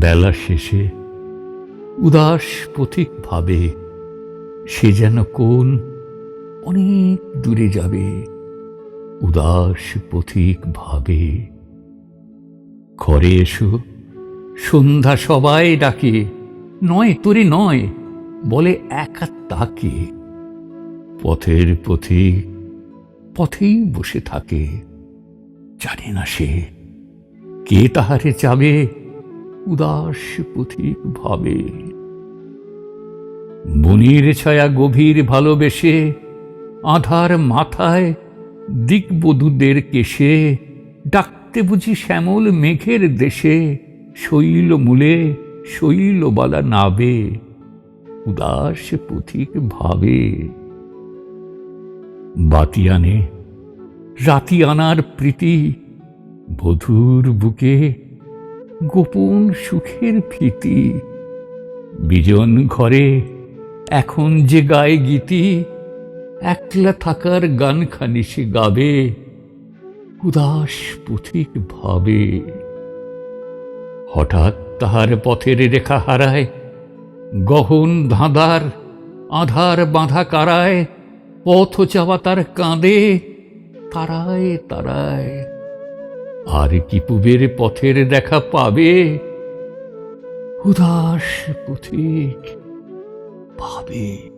বেলা শেষে উদাস পথিক ভাবে সে যেন কোন অনেক দূরে যাবে। উদাস পথিক ভাবে ঘরে এসো, সন্ধ্যা সবাই ডাকে, নয়, তোরে নয়, বলে একা তাকে। পথের পথিক পথেই বসে থাকে। জানে না সে কে তাহারে চাবে উদাস পথিক ভাবে। বনির ছায়া গভীর ভালোবেসে, আধার মাথায় দিকবধূদের কেশে, ডাকতে বুঝি শ্যামল মেঘের দেশে, শৈল মূলে শৈলবালা নাবে, উদাস পথিক ভাবে। বাতি আনে, রাতি আনার প্রীতি, বধুর বুকে গোপন সুখের ভীতি বিজন ঘরে এখন যে গায়ে গীতি একলা থাকার গানখানি সে গাবে উদাস পথিক ভাবে। হঠাৎ তাহার পথের রেখা হারায় গহন ধাঁধার আধার বাঁধা কারায় পথ চাওয়া তার কাঁদে তারায় তারায় আর কি পুবের পথের দেখা পাবে? উদাস পথিক ভাবে